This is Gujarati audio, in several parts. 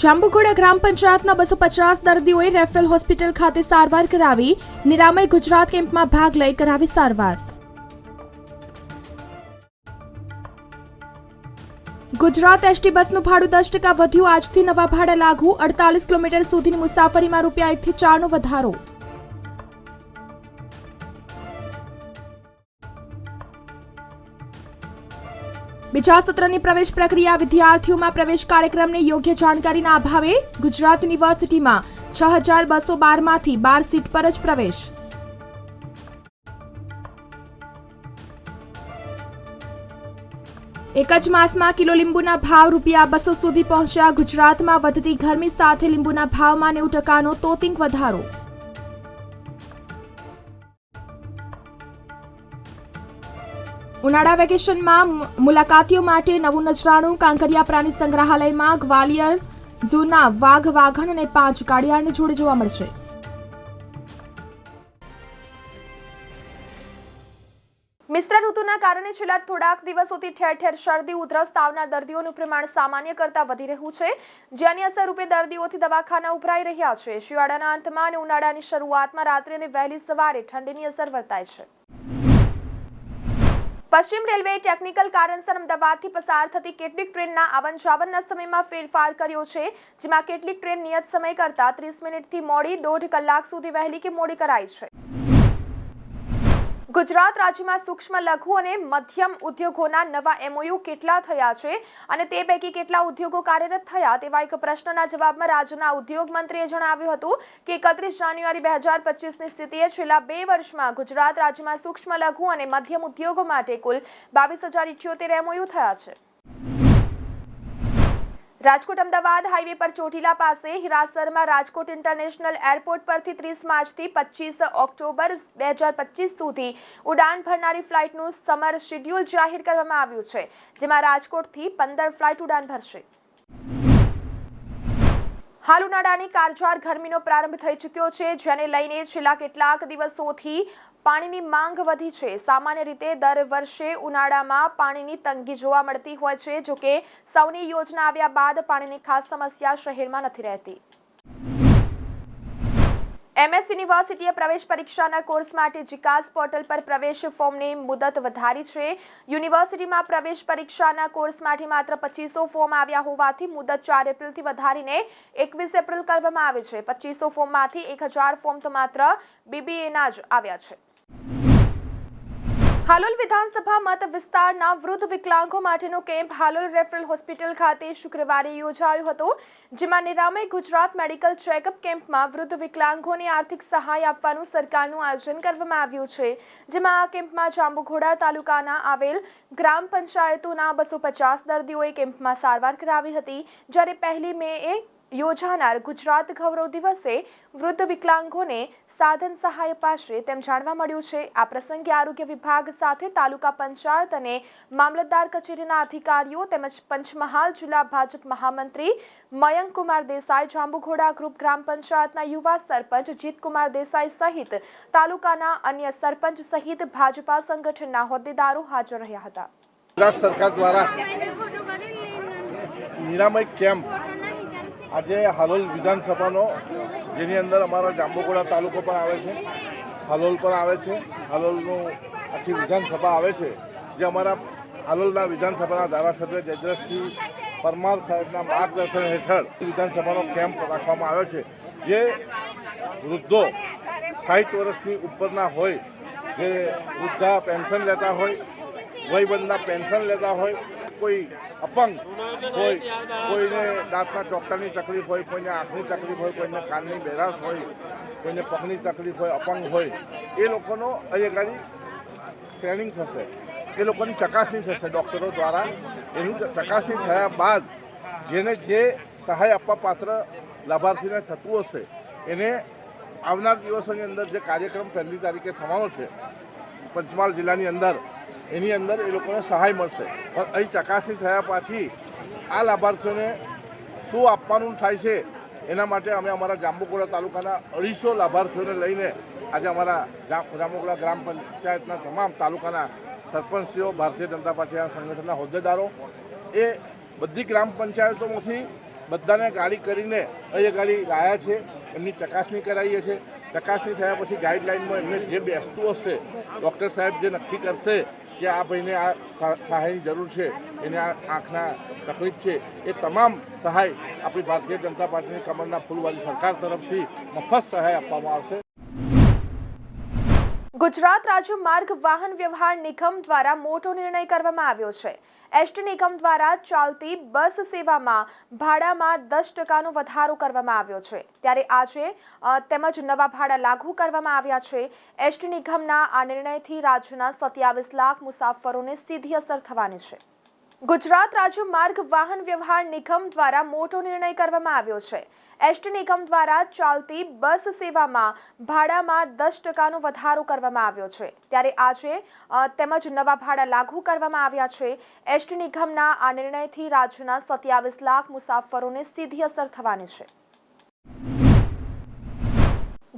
જાંબુઘોડા ગ્રામ પંચાયતના બસો પચાસ દર્દીઓએ રેફરલ હોસ્પિટલ ખાતે સારવાર કરાવી, નિરામય ગુજરાત કેમ્પમાં ભાગ લઈ કરાવી સારવાર. ગુજરાત એસટી બસનું ભાડું દસ ટકા વધ્યું. આજથી નવા ભાડા લાગુ. અડતાલીસ કિલોમીટર સુધીની મુસાફરીમાં રૂપિયા એકથી ચારનો વધારો. બીજા સત્રની પ્રવેશ પ્રક્રિયા વિદ્યાર્થીઓમાં પ્રવેશ કાર્યક્રમની યોગ્ય જાણકારીના અભાવે ગુજરાત યુનિવર્સિટીમાં છ હજાર બસો બારમાંથી બાર સીટ પર જ પ્રવેશ. એક જ માસમાં કિલો લીંબુના ભાવ રૂપિયા બસો સુધી પહોંચ્યા ગુજરાતમાં વધતી ગરમી સાથે લીંબુના ભાવમાં નેવું ટકાનો તોતિંગ વધારો. ઉનાળા વેકેશનમાં મુલાકાતીઓ માટે નવું નજરાણું કાંકરિયા પ્રાણી સંગ્રહાલયમાં ગ્વાલિયર ઝૂના વાઘ, વાઘણ અને પાંચ ગાડિયાળની જોડે જોવા મળશે. મિશ્ર ઋતુના કારણે છેલ્લા થોડાક દિવસોથી ઠેર ઠેર શરદી, ઉધરસ, તાવના દર્દીઓનું પ્રમાણ સામાન્ય કરતાં વધી રહ્યું છે. જેની અસર રૂપે દર્દીઓથી દવાખાના ઉભરાઈ રહ્યા છે. શિયાળાના અંતમાં અને ઉનાળાની શરૂઆતમાં રાત્રે અને વહેલી સવારે ઠંડીની અસર વર્તાય છે. પશ્ચિમ રેલવે ટેકનિકલ કારણસર અમદાવાદથી પસાર થતી કેટલીક ટ્રેનના આવન જાવનના સમયમાં ફેરફાર કર્યો છે, જેમાં કેટલીક ટ્રેન નિયત સમય કરતાં ત્રીસ મિનિટથી મોડી દોઢ કલાક સુધી વહેલી કે મોડી કરાઈ છે. ગુજરાત રાજ્યમાં સૂક્ષ્મ લઘુ અને મધ્યમ ઉદ્યોગોના નવા એમઓયુ કેટલા થયા છે અને તે પૈકી કેટલા ઉદ્યોગો કાર્યરત થયા તેવા એક પ્રશ્નના જવાબમાં રાજ્યના ઉદ્યોગ મંત્રીએ જણાવ્યું હતું કે એકત્રીસ જાન્યુઆરી બે હજાર પચીસની સ્થિતિએ છેલ્લા બે વર્ષમાં ગુજરાત રાજ્યમાં સૂક્ષ્મ લઘુ અને મધ્યમ ઉદ્યોગો માટે કુલ બાવીસ હજાર ઇઠ્યોતેર એમઓયુ થયા છે. રાજકોટ અમદાવાદ હાઈવે પર ચોટીલા પાસે હિરાસરમાં રાજકોટ ઇન્ટરનેશનલ એરપોર્ટ પરથી ત્રીસ માર્ચથી પચીસ ઓક્ટોબર બે હજાર પચીસ સુધી ઉડાન ભરનારી ફ્લાઇટનું સમર શેડ્યુલ જાહેર કરવામાં આવ્યું છે, જેમાં રાજકોટથી પંદર ફ્લાઇટ ઉડાન ભરશે. હાલ ઉનાળાની કારજાર ગરમીનો પ્રારંભ થઈ ચૂક્યો છે, જેને લઈને છેલ્લા કેટલાક દિવસોથી પાણીની માંગ વધી છે. સામાન્ય રીતે દર વર્ષે ઉનાળામાં પાણીની તંગી જોવા મળતી હોય છે જોકે સૌની યોજના આવ્યા બાદ પાણીની ખાસ સમસ્યા શહેરમાં નથી રહેતી. એમએસ યુનિવર્સિટીએ પ્રવેશ પરીક્ષાના કોર્સ માટે જીકાસ પોર્ટલ પર પ્રવેશ ફોર્મની મુદત વધારી છે. યુનિવર્સિટીમાં પ્રવેશ પરીક્ષાના કોર્સ માટે માત્ર પચીસો ફોર્મ આવ્યા હોવાથી મુદત ચાર એપ્રિલથી વધારીને એકવીસ એપ્રિલ કરવામાં આવી છે. પચીસો ફોર્મમાંથી એક હજાર ફોર્મ તો માત્ર બીબીએના જ આવ્યા છે. હાલોલ વિધાનસભા મત વિસ્તારના વૃદ્ધ વિકલાંગો માટેનો કેમ્પ હાલોલ રેફરલ હોસ્પિટલ ખાતે શુક્રવારે યોજાયો હતો, જેમાં નિરામય ગુજરાત મેડિકલ ચેકઅપ કેમ્પમાં વૃદ્ધ વિકલાંગોને આર્થિક સહાય આપવાનું સરકારનું આયોજન કરવામાં આવ્યું છે, જેમાં આ કેમ્પમાં જાંબુઘોડા તાલુકાના આવેલ ગ્રામ પંચાયતોના બસો પચાસ દર્દીઓએ કેમ્પમાં સારવાર કરાવી હતી, જ્યારે પહેલી મે એ યોજાનાર ગુજરાત ગૌરવ દિવસે વૃદ્ધ વિકલાંગોને સાધન સહાય અપાશે તેમ જાણવા મળ્યું છે. આ પ્રસંગે આરોગ્ય વિભાગ સાથે તાલુકા પંચાયત અને મામલતદાર કચેરીના અધિકારીઓ તેમજ પંચમહાલ જિલ્લા ભાજપ મહામંત્રી મયંક કુમાર દેસાઈ, જાંબુઘોડા ગ્રુપ ગ્રામ પંચાયતના યુવા સરપંચ જીતકુમાર દેસાઈ સહિત તાલુકાના અન્ય સરપંચ સહિત ભાજપા સંગઠનના હોદ્દેદારો હાજર રહ્યા હતા. સરકાર દ્વારા નિરામય કેમ્પ આજે હાલોલ વિધાનસભાનો, જેની અંદર અમારો જાંબુકોડા તાલુકો પણ આવે છે, હાલોલ પણ આવે છે, હાલોલનું આખી વિધાનસભા આવે છે, જે અમારા હાલોલના વિધાનસભાના ધારાસભ્ય જયદ્રસિંહ પરમાર સાહેબના માર્ગદર્શન હેઠળ વિધાનસભાનો કેમ્પ રાખવામાં આવ્યો છે. જે વૃદ્ધો સાઠ વર્ષની ઉપરના હોય, જે વૃદ્ધા પેન્શન લેતા હોય વયબંધના પેન્શન લેતા હોય કોઈ અપંગ હોય કોઈને દાંતના ચોકટાની તકલીફ હોય, કોઈને આંખની તકલીફ હોય, કોઈને કાનની બેરાશ હોય, કોઈને પગની તકલીફ હોય, અપંગ હોય, એ લોકોનો અધિકારી ટ્રેનિંગ થશે. એ લોકોની ચકાસણી થશે ડૉક્ટરો દ્વારા. એનું ચકાસણી થયા બાદ જેને જે સહાય આપવા પાત્ર લાભાર્થીને થતું હશે, એને આવનાર દિવસોની અંદર જે કાર્યક્રમ પહેલી તારીખે થવાનો છે, પંચમહાલ જિલ્લાની અંદર એની અંદર એ લોકોને સહાય મળશે. પણ અહીં ચકાસણી થયા પછી આ લાભાર્થીઓને શું આપવાનું થાય છે, એના માટે અમે અમારા જાંબુકોડા તાલુકાના અઢીસો લાભાર્થીઓને લઈને આજે અમારા જાંબુકોડા ગ્રામ પંચાયતના તમામ તાલુકાના સરપંચશ્રીઓ, ભારતીય જનતા પાર્ટીના સંગઠનના હોદ્દેદારો, એ બધી ગ્રામ પંચાયતોમાંથી બધાને ગાડી કરીને અહીં ગાડી લાયા છે, એમની ચકાસણી કરાવીએ છીએ ચકાસણી થયા પછી ગાઈડલાઇનમાં એમને જે બેસતું હશે, ડૉક્ટર સાહેબ જે નક્કી કરશે કે આ ભાઈને આ સહાયની જરૂર છે, એને આ આંખના તકલીફ છે, એ તમામ સહાય આપણી ભારતીય જનતા પાર્ટીની કમરના ફૂલવાળી સરકાર તરફથી મફત સહાય આપવામાં આવશે. ગુજરાત રાજ્ય માર્ગ વાહન વ્યવહાર નિગમ દ્વારા મોટો નિર્ણય કરવામાં આવ્યો છે. એસટી નિગમ દ્વારા ચાલતી બસ સેવામાં ભાડામાં દસ ટકાનો વધારો કરવામાં આવ્યો છે. ત્યારે આજે તેમજ નવા ભાડા લાગુ કરવામાં આવ્યા છે. એસટી નિગમના આ નિર્ણયથી રાજ્યના સત્યાવીસ લાખ મુસાફરોને સીધી અસર થવાની છે. ગુજરાત રાજ્ય માર્ગ વાહન વ્યવહાર નિગમ દ્વારા મોટો નિર્ણય કરવામાં આવ્યો છે. એસટી નિગમ દ્વારા ચાલતી બસ સેવામાં ભાડામાં દસ ટકાનો વધારો કરવામાં આવ્યો છે. ત્યારે આજે તેમજ નવા ભાડા લાગુ કરવામાં આવ્યા છે. એસટી નિગમના આ નિર્ણયથી રાજ્યના સત્યાવીસ લાખ મુસાફરોને સીધી અસર થવાની છે.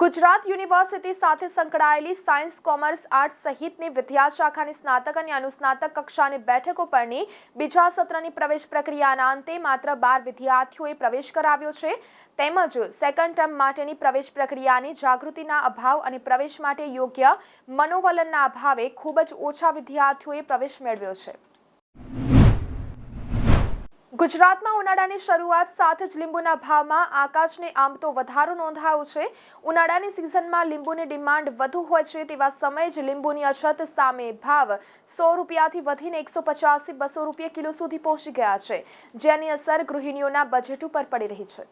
ગુજરાત યુનિવર્સિટી સાથે સંકળાયેલી સાયન્સ, કોમર્સ, આર્ટ્સ સહિતની વિદ્યા શાખાની સ્નાતક અને અનુસ્નાતક કક્ષાની બેઠકો પરની બીજા સત્રની પ્રવેશ પ્રક્રિયાના અંતે માત્ર બાર વિદ્યાર્થીઓએ પ્રવેશ કરાવ્યો છે. તેમજ સેકન્ડ ટર્મ માટેની પ્રવેશ પ્રક્રિયાની જાગૃતિના અભાવ અને પ્રવેશ માટે યોગ્ય મનોવલનના અભાવે ખૂબ જ ઓછા વિદ્યાર્થીઓએ પ્રવેશ મેળવ્યો છે. ગુજરાતમાં ઉનાળાની શરૂઆત સાથે જ લીંબુના ભાવમાં, આકાશને આમ તો વધારો નોંધાયો છે. ઉનાળાની સિઝનમાં લીંબુની ડિમાન્ડ વધુ હોય છે તેવા સમયે જ લીંબુની અછત સામે ભાવ સો રૂપિયાથી વધીને એકસો પચાસથી બસો રૂપિયા કિલો સુધી પહોંચી ગયા છે. જેની અસર ગૃહિણીઓના બજેટ ઉપર પડી રહી છે.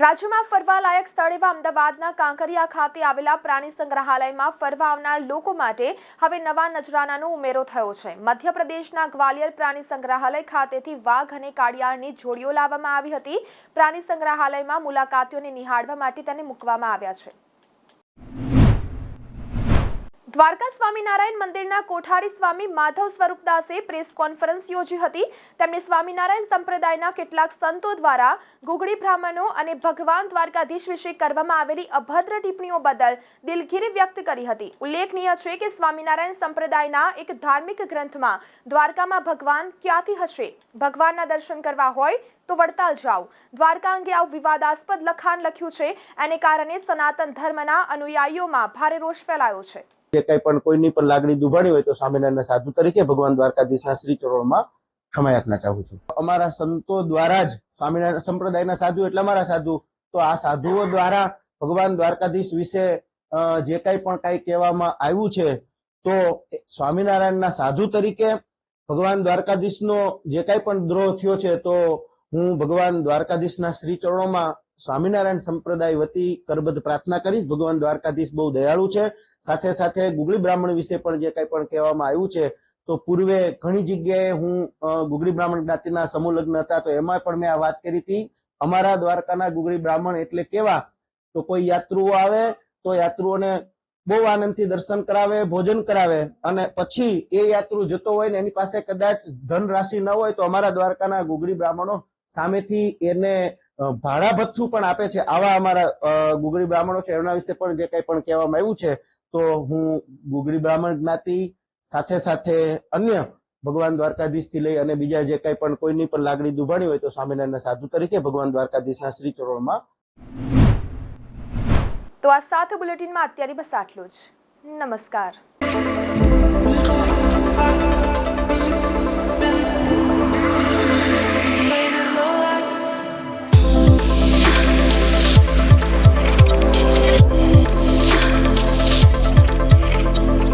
રાજ્યમાં ફરવાલાયક સ્થળ એવા અમદાવાદના કાંકરિયા ખાતે આવેલા પ્રાણી સંગ્રહાલયમાં ફરવા આવનાર લોકો માટે હવે નવા નજરાનાનો ઉમેરો થયો છે. મધ્યપ્રદેશના ગ્વાલિયર પ્રાણી સંગ્રહાલય ખાતેથી વાઘ અને કાળિયાળની જોડીઓ લાવવામાં આવી હતી. પ્રાણી સંગ્રહાલયમાં મુલાકાતીઓને નિહાળવા માટે તેને મૂકવામાં આવ્યા છે. દ્વારકા સ્વામિનારાયણ મંદિરના કોઠારી સ્વામી માધવ સ્વરૂપદાસે પ્રેસ કોન્ફરન્સ યોજી હતી. તેમણે સ્વામિનારાયણ સંપ્રદાયના કેટલાક સંતો દ્વારા ગુગળી બ્રાહ્મણો અને ભગવાન દ્વારકાધીશ વિશે કરવામાં આવેલી અભદ્ર ટિપ્પણીઓ બદલ દિલગીરી વ્યક્ત કરી હતી. ઉલ્લેખનીય છે કે સ્વામિનારાયણ સંપ્રદાયના એક ધાર્મિક ગ્રંથમાં દ્વારકામાં ભગવાન ક્યાંથી હશે? ભગવાનના દર્શન કરવા હોય તો વડતાલ જાઓ. દ્વારકા અંગે આવું વિવાદાસ્પદ લખાણ લખ્યું છે. એને કારણે સનાતન ધર્મના અનુયાયીઓમાં ભારે રોષ ફેલાયો છે. જે કંઈ પણ કોઈની પણ લાગણી દુભાણી હોય તો સ્વામિનારાયણ સાધુ તરીકે ભગવાન દ્વારકાધીશના શ્રી ચરણોમાં ક્ષમાયાચના ચાહું છું. અમારા સંતો દ્વારા જ સ્વામિનારાયણ સંપ્રદાયના સાધુ એટલે અમારા સાધુ. તો આ સાધુઓ દ્વારા ભગવાન દ્વારકાધીશ વિશે જે કઈ પણ કઈ કહેવામાં આવ્યું છે, તો સ્વામિનારાયણના સાધુ તરીકે ભગવાન દ્વારકાધીશનો જે કઈ પણ દ્રોહ થયો છે, તો હું ભગવાન દ્વારકાધીશના શ્રી ચરણોમાં સ્વામિનારાયણ સંપ્રદાય વતી કરબદ્ધ પ્રાર્થના કરીશ. ભગવાન દ્વારકાધીશ બહુ દયાળુ છે. સાથે સાથે ગુગળી બ્રાહ્મણ વિશે પણ જે કંઈ પણ કહેવામાં આવ્યું છે, તો પૂર્વે ઘણી જગ્યાએ હું ગુગળી બ્રાહ્મણ જ્ઞાતિના સમૂહ લગ્ન હતા, તો એમાં પણ મેં આ વાત કરી હતી. અમારા દ્વારકાના ગુગળી બ્રાહ્મણ એટલે કેવા? તો કોઈ યાત્રુઓ આવે, તો યાત્રુઓને બહુ આનંદથી દર્શન કરાવે, ભોજન કરાવે અને પછી એ યાત્રુ જતો હોય ને એની પાસે કદાચ ધન રાશિ ન હોય, તો અમારા દ્વારકાના ગુગળી બ્રાહ્મણો સામેથી એને ભાડા ભથ્થું પણ આપે છે. આવા અમારા ગુગળી બ્રાહ્મણો છે. એમના વિશે પણ જે કંઈ પણ કહેવામાં આવ્યું છે, તો હું ગુગળી બ્રાહ્મણ જ્ઞાતિ, સાથે સાથે અન્ય ભગવાન દ્વારકાધીશથી લઈ અને બીજા જે કંઈ પણ કોઈની પણ લાગણી દુભાણી હોય તો સ્વામિનારાયણ સાધુ તરીકે ભગવાન દ્વારકાધીશના શ્રી ચરણમાં તો આ સાથે બુલેટિનમાં અત્યારે બસ આટલું જ. નમસ્કાર.